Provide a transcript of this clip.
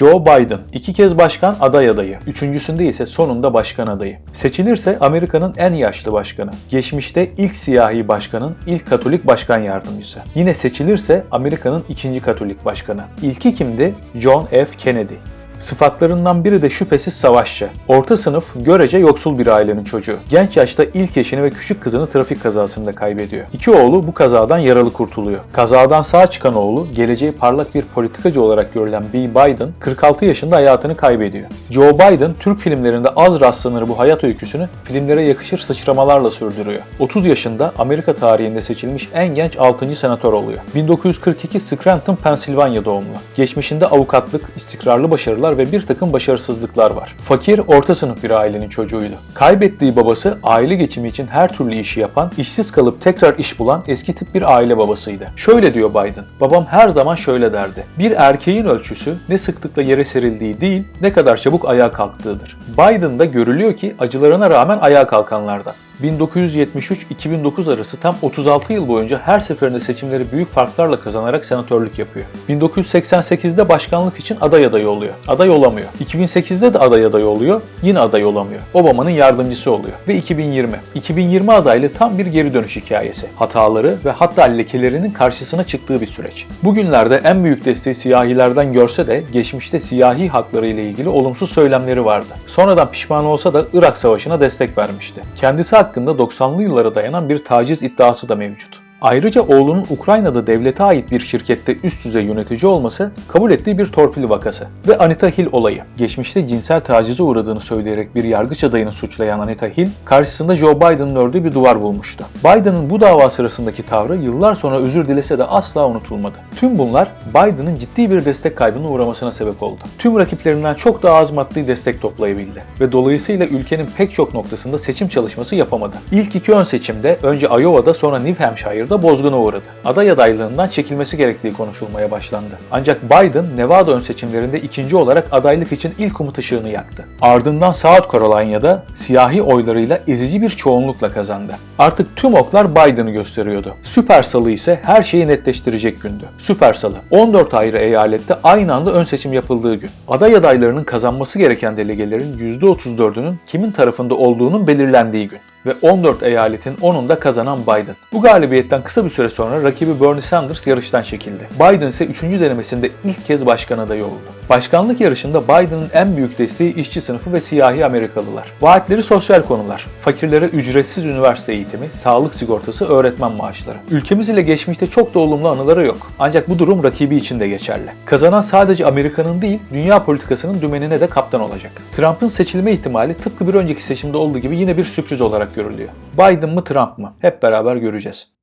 Joe Biden iki kez başkan aday adayı. Üçüncüsünde ise sonunda başkan adayı. Seçilirse Amerika'nın en yaşlı başkanı. Geçmişte ilk siyahi başkanın ilk Katolik başkan yardımcısı. Yine seçilirse Amerika'nın ikinci Katolik başkanı. İlki kimdi? John F. Kennedy. Sıfatlarından biri de şüphesiz savaşçı. Orta sınıf, görece yoksul bir ailenin çocuğu. Genç yaşta ilk eşini ve küçük kızını trafik kazasında kaybediyor. İki oğlu bu kazadan yaralı kurtuluyor. Kazadan sağ çıkan oğlu, geleceği parlak bir politikacı olarak görülen B. Biden, 46 yaşında hayatını kaybediyor. Joe Biden, Türk filmlerinde az rastlanır bu hayat öyküsünü filmlere yakışır sıçramalarla sürdürüyor. 30 yaşında Amerika tarihinde seçilmiş en genç 6. senatör oluyor. 1942 Scranton, Pensilvanya doğumlu. Geçmişinde avukatlık, istikrarlı başarılar ve bir takım başarısızlıklar var. Fakir, orta sınıf bir ailenin çocuğuydu. Kaybettiği babası aile geçimi için her türlü işi yapan, işsiz kalıp tekrar iş bulan eski tip bir aile babasıydı. Şöyle diyor Biden, babam her zaman şöyle derdi. Bir erkeğin ölçüsü ne sıklıkla yere serildiği değil, ne kadar çabuk ayağa kalktığıdır. Biden'da görülüyor ki acılarına rağmen ayağa kalkanlardan. 1973-2009 arası tam 36 yıl boyunca her seferinde seçimleri büyük farklarla kazanarak senatörlük yapıyor. 1988'de başkanlık için aday adayı oluyor. Aday olamıyor. 2008'de de aday adayı oluyor. Yine aday olamıyor. Obama'nın yardımcısı oluyor. Ve 2020. 2020 adaylı tam bir geri dönüş hikayesi. Hataları ve hatta lekelerinin karşısına çıktığı bir süreç. Bugünlerde en büyük desteği siyahilerden görse de geçmişte siyahi hakları ile ilgili olumsuz söylemleri vardı. Sonradan pişman olsa da Irak Savaşı'na destek vermişti. Kendisi hakkında 90'lı yıllara dayanan bir taciz iddiası da mevcut. Ayrıca oğlunun Ukrayna'da devlete ait bir şirkette üst düzey yönetici olması kabul ettiği bir torpil vakası ve Anita Hill olayı. Geçmişte cinsel tacize uğradığını söyleyerek bir yargıç adayını suçlayan Anita Hill karşısında Joe Biden'ın ördüğü bir duvar bulmuştu. Biden'ın bu dava sırasındaki tavrı yıllar sonra özür dilese de asla unutulmadı. Tüm bunlar Biden'ın ciddi bir destek kaybına uğramasına sebep oldu. Tüm rakiplerinden çok daha az maddi destek toplayabildi ve dolayısıyla ülkenin pek çok noktasında seçim çalışması yapamadı. İlk iki ön seçimde önce Iowa'da sonra New Hampshire'da da bozguna uğradı. Aday adaylığından çekilmesi gerektiği konuşulmaya başlandı. Ancak Biden Nevada ön seçimlerinde ikinci olarak adaylık için ilk umut ışığını yaktı. Ardından South Carolina'da siyahi oylarıyla ezici bir çoğunlukla kazandı. Artık tüm oklar Biden'ı gösteriyordu. Süper Salı ise her şeyi netleştirecek gündü. Süper Salı 14 ayrı eyalette aynı anda ön seçim yapıldığı gün. Aday adaylarının kazanması gereken delegelerin %34'ünün kimin tarafında olduğunun belirlendiği gün ve 14 eyaletin 10'unda kazanan Biden. Bu galibiyetten kısa bir süre sonra rakibi Bernie Sanders yarıştan çekildi. Biden ise 3. denemesinde ilk kez başkan adayı oldu. Başkanlık yarışında Biden'ın en büyük desteği işçi sınıfı ve siyahi Amerikalılar. Vaatleri sosyal konular, fakirlere ücretsiz üniversite eğitimi, sağlık sigortası, öğretmen maaşları. Ülkemiz ile geçmişte çok da olumlu anıları yok. Ancak bu durum rakibi için de geçerli. Kazanan sadece Amerika'nın değil, dünya politikasının dümenine de kaptan olacak. Trump'ın seçilme ihtimali tıpkı bir önceki seçimde olduğu gibi yine bir sürpriz olarak görülüyor. Biden mı Trump mı? Hep beraber göreceğiz.